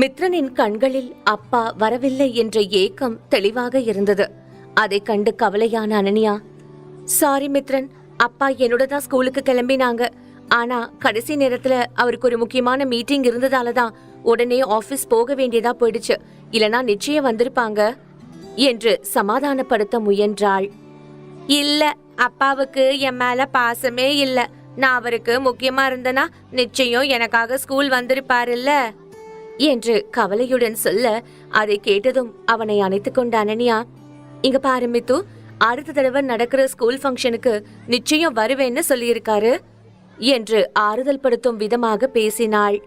மித்ரனின் கண்களில் அப்பா வரவில்லை என்ற ஏக்கம் தெளிவாக இருந்தது. அதை கண்டு கவலையான அனன்யா சாரி மித்ரன். அப்பா என்னோட தான் ஸ்கூலுக்கு கிளம்பினாங்க. ஆனா கடைசி நேரத்துல அவருக்கு ஒரு முக்கியமான மீட்டிங் இருந்ததால தான் உடனே ஆபீஸ் போக வேண்டியதா போயிடுச்சு. இல்லனா நிச்சயம் வந்திருப்பாங்க என்று சமாதானப்படுத்த முயன்றாள். இல்ல அப்பாவுக்கு என் மேல பாசமே இல்ல. நான் அவருக்கு முக்கியமா இருந்தனா நிச்சயம் எனக்காக ஸ்கூல் வந்திருப்பாருல்ல. என்று கவலையுடன் சொல்ல அதை கேட்டதும் அவனை அணைத்துக் கொண்ட அனன்யா இங்க பாரு மித்து அடுத்த தடவை நடக்கிற ஸ்கூல் ஃபங்க்ஷனுக்கு நிச்சயம் வருவேன்னு சொல்லியிருக்காரு என்று ஆறுதல் படுத்தும் விதமாக பேசினாள்.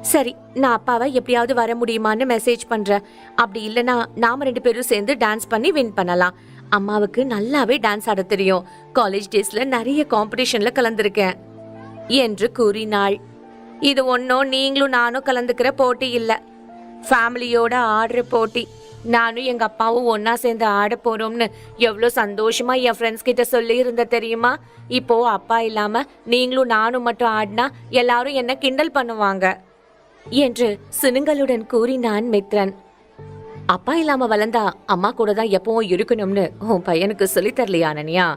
சரி நான் அப்பாவை எப்படியாவது வர முடியுமான்னு மெசேஜ் பண்றேன். அப்படி இல்லனா நாம ரெண்டு பேரும் சேர்ந்து டான்ஸ் பண்ணி வின் பண்ணலாம். அம்மாவுக்கு நல்லாவே டான்ஸ் ஆட தெரியும். காலேஜ் டேஸ்ல நிறைய காம்படிஷன்ல கலந்திருக்கேன் என்று கூறினாள். இது ஒன்றும் நீங்களும் நானும் கலந்துக்கிற போட்டி இல்லை. ஃபேமிலியோட ஆடுற போட்டி. நானும் எங்கள் அப்பாவும் ஒன்றா சேர்ந்து ஆட போகிறோம்னு எவ்வளோ சந்தோஷமாக என் ஃப்ரெண்ட்ஸ் கிட்ட சொல்லியிருந்த தெரியுமா? இப்போது அப்பா இல்லாமல் நீங்களும் நானும் மட்டும் ஆடினா எல்லாரும் என்ன கிண்டல் பண்ணுவாங்க? என்று சினுங்களுடன் கூறினான் மித்ரன். அப்பா இல்லாமல் வளர்ந்தா அம்மா கூட தான் எப்பவும் இருக்கணும்னு உன் பையனுக்கு சொல்லித் தரலையா அனன்யா?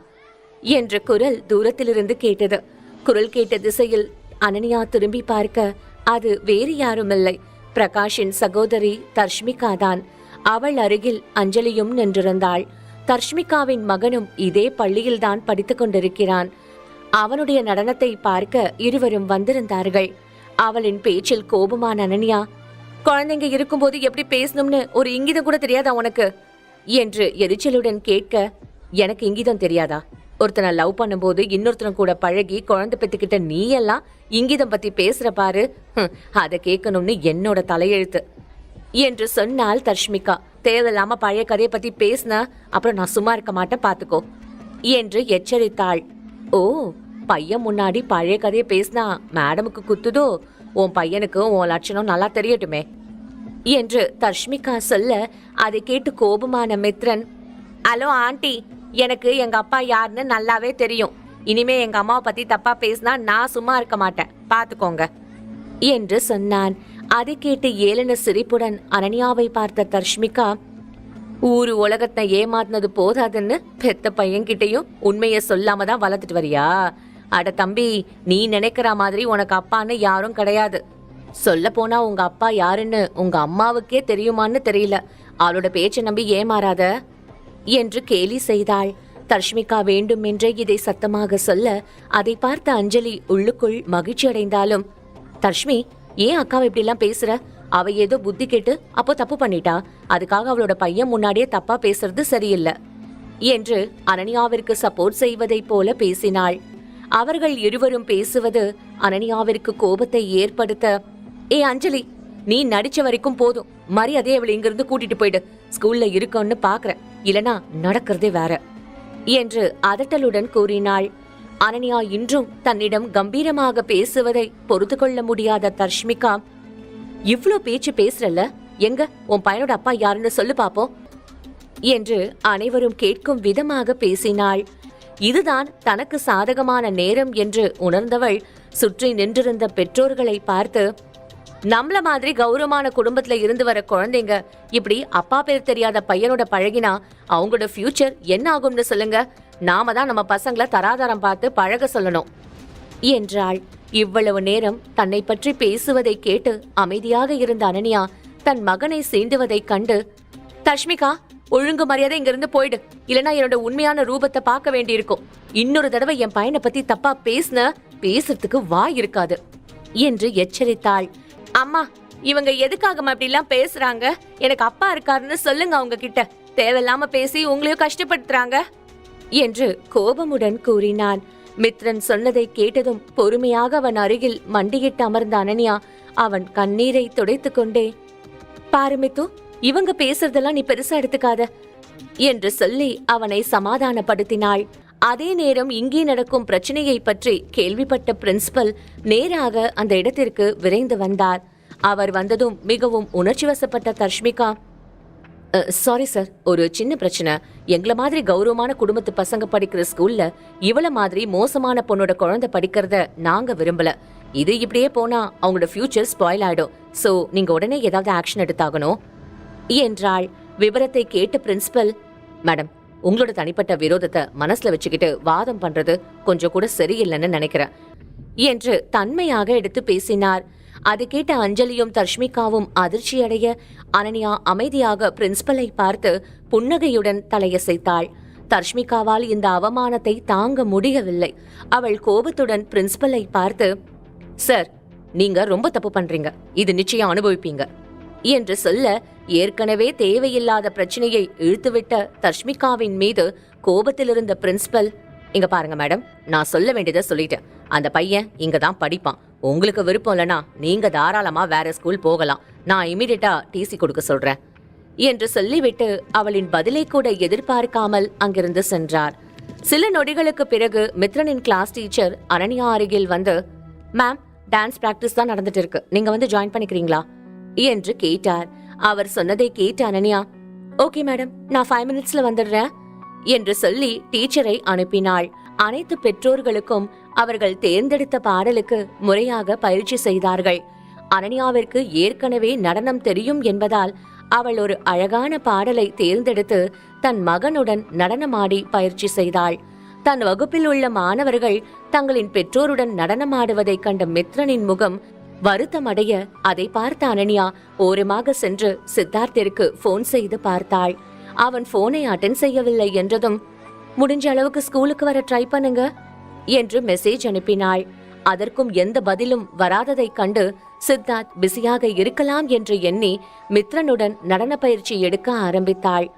என்ற குரல் தூரத்திலிருந்து கேட்டது. குரல் கேட்ட திசையில் அனன்யா திரும்பி பார்க்க அது வேறு யாருமில்லை. பிரகாஷின் சகோதரி தர்ஷ்மிகா தான். அவள் அருகில் அஞ்சலியும் நின்றிருந்தாள். தர்ஷ்மிகாவின் மகனும் இதே பள்ளியில்தான் படித்துக் கொண்டிருக்கிறான். அவனுடைய நடனத்தை பார்க்க இருவரும் வந்திருந்தார்கள். அவளின் பேச்சில் கோபமான அனன்யா குழந்தைங்க இருக்கும்போது எப்படி பேசணும்னு ஒரு இங்கிதம் கூட தெரியாதா உனக்கு? என்று எரிச்சலுடன் கேட்க எனக்கு இங்கிதம் தெரியாதா? ஒருத்தனை லவ் பண்ணும்போது இன்னொருத்தன் கூட பழகி குழந்தை பெற்றுக்கிட்ட நீ எல்லாம் இங்கிதம் பத்தி பேசுற பாரு. அதை கேட்கணும்னு என்னோட தலையெழுத்து. என்று சொன்னாள் தர்ஷ்மிகா. தேவையில்லாம பழைய கதையை பத்தி பேசின அப்புறம் நான் சும்மா இருக்க மாட்டேன் பாத்துக்கோ. என்று எச்சரித்தாள். ஓ பையன் முன்னாடி பழைய கதையை பேசினா மேடமுக்கு குத்துதோ? உன் பையனுக்கு உன் லட்சணம் நல்லா தெரியட்டுமே. என்று தர்ஷ்மிகா சொல்ல அதை கேட்டு கோபமான மித்ரன் ஹலோ ஆண்டி எனக்கு எங்க அப்பா யாருன்னு நல்லாவே தெரியும். இனிமே எங்க அம்மாவை பத்தி தப்பா பேசினா நான் சும்மா இருக்க மாட்டேன். பாத்துக்கோங்க. என்று சொன்னான். அதை கேட்டு ஏளன சிரிப்புடன் அனன்யாவை பார்த்த தர்ஷ்மிகா ஊரு உலகத்தை ஏமாத்தினது போதாதுன்னு பெத்த பையன்கிட்டையும் உண்மையை சொல்லாம தான் வளர்த்துட்டு வரியா? அட தம்பி நீ நினைக்கிற மாதிரி உனக்கு அப்பான்னு யாரும் கிடையாது. சொல்ல போனா உங்க அப்பா யாருன்னு உங்க அம்மாவுக்கே தெரியுமான்னு தெரியல. அவளோட பேச்சை நம்பி ஏமாறாத. என்று கேலி செய்தாள். தர்ஷ்மிகா வேண்டுமென்றே இதை சத்தமாக சொல்ல அதை பார்த்த அஞ்சலி உள்ளுக்குள் மகிழ்ச்சி அடைந்தாலும் தர்ஷ்மி ஏன் அக்காவை இப்படிலாம் பேசுற? அவ ஏதோ புத்தி கேட்டு அப்போ தப்பு பண்ணிட்டா? அதுக்காக அவளோட பையன் முன்னாடியே தப்பா பேசுறது சரியில்லை என்று அனன்யாவிற்கு சப்போர்ட் செய்வதைப் போல பேசினாள். அவர்கள் இருவரும் பேசுவது அனன்யாவிற்கு கோபத்தை ஏற்படுத்த ஏ அஞ்சலி நீ நடிச்ச வரைக்கும் போதும். மரியாதையை அவளை இங்கிருந்து கூட்டிட்டு போயிடு. ஸ்கூல்ல இருக்கோன்னு பாக்குறேன். இல்லனா நடக்கிறதே வேற என்று அதட்டலுடன் கூறினாள். அனன்யா இன்றும் தன்னிடம் கம்பீரமாக பேசுவதை பொறுத்து கொள்ள முடியாத தர்ஷ்மிகா இவ்ளோ பேச்சு பேசுறல்ல? எங்க? உன் பையனோட அப்பா யாருன்னு சொல்லு பாப்போம். என்று அனைவரும் கேட்கும் விதமாக பேசினாள். இதுதான் தனக்கு சாதகமான நேரம் என்று உணர்ந்தவள் சுற்றி நின்றிருந்த பெற்றோர்களை பார்த்து நம்மள மாதிரி கௌரவமான குடும்பத்துல இருந்து வர குழந்தைங்க இப்படி அப்பா பேர் தெரியாத பையனோட பழகினா அவங்களோட ஃபியூச்சர் என்ன ஆகும்னு சொல்லுங்க. நாம தான் நம்ம பசங்களை தராதாரம் பார்த்து பழக சொல்லணும். என்றாள். இவ்வளவு நேரம் தன்னை பற்றி பேசுவதை கேட்டு அமைதியாக இருந்த அனன்யா தன் மகனை சீண்டுவதைக் கண்டு தஷ்மிகா ஒழுங்கு மரியாதை இங்கிருந்து போயிடு. இல்லனா என்னோட உண்மையான ரூபத்தை பார்க்க வேண்டியிருக்கும். இன்னொரு தடவை என் பையனை பத்தி தப்பா பேசின பேசுறதுக்கு வாய் இருக்காது. என்று எச்சரித்தாள். அம்மா இவங்க எதுக்காகம்மா அப்படிலாம் பேசுறாங்க? எனக்கு அப்பா இருக்காருன்னு சொல்லுங்க அவங்க கிட்ட தேவையில்லாம பேசி உங்களையும் கஷ்டப்படுத்துறாங்க. என்று கோபமுடன் கூறினான். மித்ரன் சொன்னதை கேட்டதும் பொறுமையாக அவன் அருகில் மண்டியிட்டு அமர்ந்த அனன்யா அவன் கண்ணீரை துடைத்து கொண்டே பாருமித்து இவங்க பேசுறதெல்லாம் நீ பெருசா எடுத்துக்காத என்று சொல்லி அவனை சமாதானப்படுத்தினாள். அதே நேரம் இங்கே நடக்கும் பிரச்சனையை பற்றி கேள்விப்பட்ட பிரின்சிபல் நேராக அந்த இடத்திற்கு விரைந்து வந்தார். அவர் வந்ததும் மிகவும் உணர்ச்சி வசப்பட்ட தர்ஷ்மிகா சாரி சார் ஒரு சின்ன பிரச்சனை. எங்களை மாதிரி கௌரவமான குடும்பத்து பசங்க படிக்கிற ஸ்கூல்ல இவள மாதிரி மோசமான பொண்ணோட குழந்தை படிக்கிறத நாங்க விரும்பல. இது இப்படியே போனா அவங்களோட ஃபியூச்சர் ஸ்பாயில் ஆயிடும். சோ நீங்க உடனே ஏதாவது ஆக்ஷன் எடுத்தாகணும்? என்றாள். விவரத்தை கேட்ட பிரின்சிபல் மேடம் உங்களோட தனிப்பட்ட விரோதத்தை மனசுல வச்சுக்கிட்டு வாதம் பண்றது கொஞ்சம் கூட சரியில்லைன்னு நினைக்கிறேன். என்று தன்மையாக எடுத்து பேசினார். அது கேட்ட அஞ்சலியும் தர்ஷ்மிகாவும் அதிர்ச்சியடைய அனன்யா அமைதியாக பிரின்சிபலை பார்த்து புன்னகையுடன் தலையசைத்தாள். தர்ஷ்மிகாவால் இந்த அவமானத்தை தாங்க முடியவில்லை. அவள் கோபத்துடன் பிரின்சிபலை பார்த்து சார் நீங்க ரொம்ப தப்பு பண்றீங்க. இது நிச்சயம் அனுபவிப்பீங்க. என்று சொல்ல ஏற்கனவே தேவையில்லாத பிரச்சனையை இழுத்துவிட்ட தர்ஷ்மிகாவின் மீது கோபத்தில் இருந்த பிரின்சிபல் இங்க பாருங்க மேடம் நான் சொல்ல வேண்டியதை சொல்லிட்டேன். அந்த பையன் இங்க தான் படிப்பான். உங்களுக்கு விருப்பம் இல்லனா நீங்க தாராளமா வேற ஸ்கூல் போகலாம். நான் இமிடியட்டா டிசி கொடுக்க சொல்றேன். என்று சொல்லிவிட்டு அவளின் பதிலை கூட எதிர்பார்க்காமல் அங்கிருந்து சென்றார். சில நொடிகளுக்கு பிறகு மித்ரனின் கிளாஸ் டீச்சர் அனன்யா அருகில் வந்து மேம் டான்ஸ் பிராக்டிஸ் தான் நடந்துட்டு இருக்கு. நீங்க வந்து ஜாயின் பண்ணிக்கிறீங்களா? என்று கேட்டார். அவர் சொன்னதை கேட்ட அனன்யா ஓகே மேடம் நான் ஃபைவ் மினிட்ஸ்ல வந்துடுறேன் என்று சொல்லி டீச்சரை அனுப்பினாள். அனைத்து பெற்றோர்களுக்கும் அவர்கள் தேர்ந்தெடுத்த பாடலுக்கு முறையாக பயிற்சி செய்தார்கள். அனன்யாவிற்கு ஏற்கனவே நடனம் தெரியும் என்பதால் அவள் ஒரு அழகான பாடலை தேர்ந்தெடுத்து தன் மகனுடன் நடனமாடி பயிற்சி செய்தாள். தன் வகுப்பில் உள்ள மாணவர்கள் தங்களின் பெற்றோருடன் நடனமாடுவதைக் கண்ட மித்ரனின் முகம் வருத்தமடைய அதை பார்த்த அனன்யா ஓரமாக சென்று சித்தார்த்திற்கு போன் செய்து பார்த்தாள். அவன் போனை அட்டன் செய்யவில்லை என்றதும் முடிஞ்ச அளவுக்கு ஸ்கூலுக்கு வர ட்ரை பண்ணுங்க என்று மெசேஜ் அனுப்பினாள். அதற்கும் எந்த பதிலும் வராததைக் கண்டு சித்தார்த் பிஸியாக இருக்கலாம் என்று எண்ணி மித்ரனுடன் நடன பயிற்சி எடுக்க ஆரம்பித்தாள்.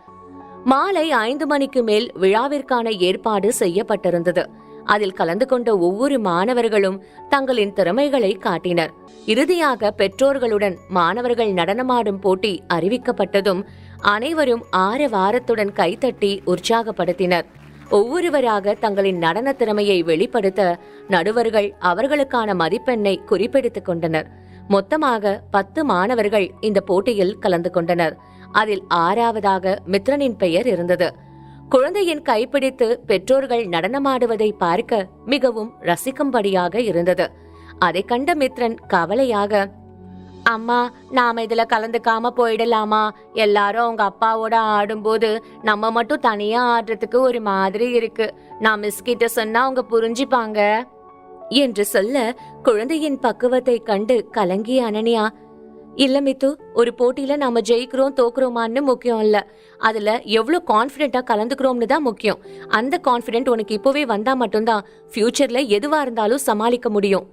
மாலை ஐந்து மணிக்கு மேல் விழாவிற்கான ஏற்பாடு செய்யப்பட்டிருந்தது. அதில் கலந்து கொண்ட ஒவ்வொரு மாணவர்களும் தங்களின் திறமைகளை காட்டினர். இறுதியாக பெற்றோர்களுடன் மாணவர்கள் நடனமாடும் போட்டி அறிவிக்கப்பட்டதும் அனைவரும் ஆரவாரத்துடன் கைத்தட்டி உற்சாகப்படுத்தினர். ஒவ்வொருவராக தங்களின் நடன திறமையை வெளிப்படுத்த நடுவர்கள் அவர்களுக்கான மதிப்பெண்ணை குறிப்பெடுத்துக் கொண்டனர். மொத்தமாக பத்து மாணவர்கள் இந்த போட்டியில் கலந்து கொண்டனர். அதில் ஆறாவதாக மித்ரனின் பெயர் இருந்தது. குழந்தையின் கைப்பிடித்து பெற்றோர்கள் நடனமாடுவதை பார்க்க மிகவும் ரசிக்கும்படியாக இருந்தது. அதை கண்ட மித்ரன் கவலையாக அம்மா நாம இதுல கலந்துக்காம போயிடலாமா? எல்லாரும் அவங்க அப்பாவோட ஆடும்போது நம்ம மட்டும் தனியா ஆடுறதுக்கு ஒரு மாதிரி இருக்கு. நான் மிஸ் கிட்ட சொன்னா அவங்க புரிஞ்சுப்பாங்க. என்று சொல்ல குழந்தையின் பக்குவத்தை கண்டு கலங்கிய அனனியா இல்ல மித்து ஒரு போட்டியில நாம ஜெயிக்கிறோம் தோக்குறோமான்னு முக்கியம் இல்ல. அதுல எவ்வளவு கான்பிடென்ட்டா கலந்துக்கிறோம்னு தான் முக்கியம். அந்த கான்பிடென்ட் உனக்கு இப்போவே வந்தா மட்டும்தான் ஃபியூச்சர்ல எதுவா இருந்தாலும் சமாளிக்க முடியும்.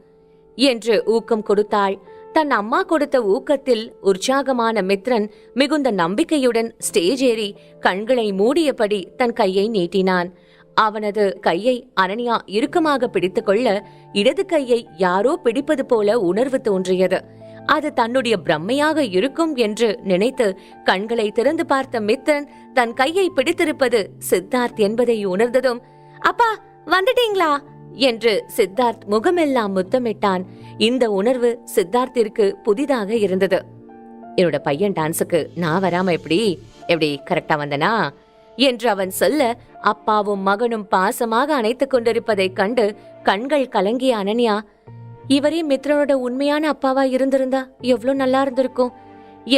என்று ஊக்கம் கொடுத்தாள். தன் அம்மா கொடுத்த ஊக்கத்தில் உற்சாகமான மித்ரன் மிகுந்த நம்பிக்கையுடன் ஸ்டேஜ் ஏறி கண்களை மூடியபடி தன் கையை நீட்டினான். அவனது கையை அனன்யா இறுக்கமாக பிடித்துக்கொள்ள இடது கையை யாரோ பிடிப்பது போல உணர்வு தோன்றியது. அது தன்னுடைய பிரம்மையாக இருக்கும் என்று நினைத்து கண்களை திறந்து பார்த்த மித்ரன் தன் கையை பிடித்திருப்பது சித்தார்த் என்பதை உணர்ந்ததும் அப்பா வந்துட்டீங்களா? என்று சித்தார்த் முகமெல்லாம் முத்தமிட்டான். இந்த உணர்வு சித்தார்த்திற்கு புதிதாக இருந்தது. என்னோட பையன் டான்ஸுக்கு நான் வராம எப்படி? எப்படி கரெக்டா வந்தனா? என்று அவன் சொல்ல அப்பாவும் மகனும் பாசமாக அணைத்துக் கொண்டிருப்பதைக் கண்டு கண்கள் கலங்கிய அனன்யா இவரே மித்ரனோட உண்மையான அப்பாவா இருந்திருந்தா எவ்ளோ நல்லா இருந்திருக்கும்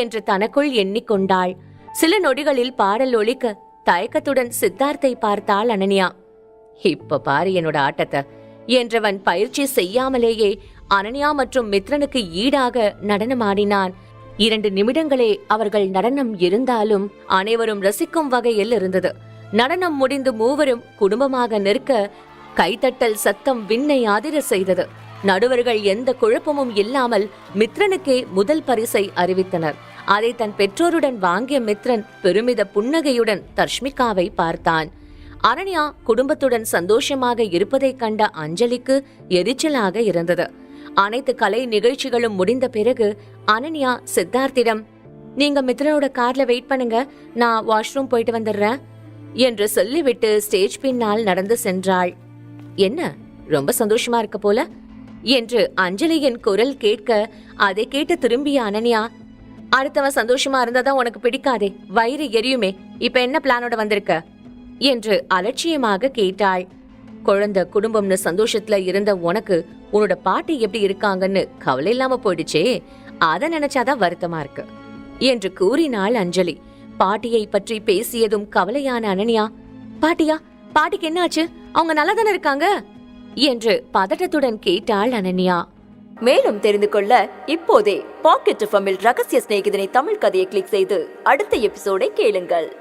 என்று தனக்குள் எண்ணிக்கொண்டாள். சில நொடிகளில் பாடல் ஒழிக்க தயக்கத்துடன் சித்தார்த்தை பார்த்தாள் அனன்யா. இப்ப பாரு என்னோட ஆட்டத்தை என்றவன் பயிற்சி செய்யாமலேயே அனன்யா மற்றும் மித்ரனுக்கு ஈடாக நடனமாடினான். இரண்டு நிமிடங்களே அவர்கள் நடனம் இருந்தாலும் அனைவரும் ரசிக்கும் வகையில் இருந்தது. நடனம் முடிந்து மூவரும் குடும்பமாக நிற்க கைத்தட்டல் சத்தம் விண்ணை அதிர செய்தது. நடுவர்கள் எந்த குழப்பமும் இல்லாமல் மித்ரனுக்கே முதல் பரிசை அறிவித்தனர். அதை தன் பெற்றோருடன் வாங்கிய மித்ரன் பெருமித புன்னகையுடன் தர்ஷ்மிகாவை பார்த்தான். அரண்யா குடும்பத்துடன் சந்தோஷமாக இருப்பதைக் கண்ட அஞ்சலிக்கு எரிச்சலாக இருந்தது. அனைத்து கலை நிகழ்ச்சிகளும் முடிந்த பிறகு அனன்யா சித்தார்த்திடம் நீங்க மித்ரனோட கார்ல வெயிட் பண்ணுங்க நான் வாஷ்ரூம் போயிட்டு வந்துடுறேன் என்று சொல்லிவிட்டு ஸ்டேஜ் பின்னால் நடந்து சென்றாள். என்ன? ரொம்ப சந்தோஷமா இருக்க போல? என்று அஞ்சலியின் குரல் கேட்க அதை கேட்டு திரும்பிய அனன்யா அடுத்தவன் சந்தோஷமா இருந்தாதான் உனக்கு பிடிக்காதே வயிறு எரியுமே இப்ப என்ன பிளானோட வந்திருக்க? என்று அலட்சியமாக கேட்டாள். குழந்தை குடும்பம்னு சந்தோஷத்துல இருந்த உனக்கு உன்னோட பாட்டி எப்படி இருக்காங்கன்னு கவலை இல்லாம போயிடுச்சே அத நினைச்சாதான் வருத்தமா இருக்கு என்று கூறினாள் அஞ்சலி. பாட்டியை பற்றி பேசியதும் கவலையான அனன்யா பாட்டியா பாட்டிக்கு என்னாச்சு? அவங்க நல்லா தானே இருக்காங்க? என்று பதட்டத்துடன் கேட்டாள் அனன்யா. மேலும் தெரிந்து கொள்ள இப்போதே பாக்கெட் எஃப்எம்மில் ரகசிய சிநேகிதனை தமிழ் கதையை கிளிக் செய்து அடுத்த எபிசோடை கேளுங்கள்.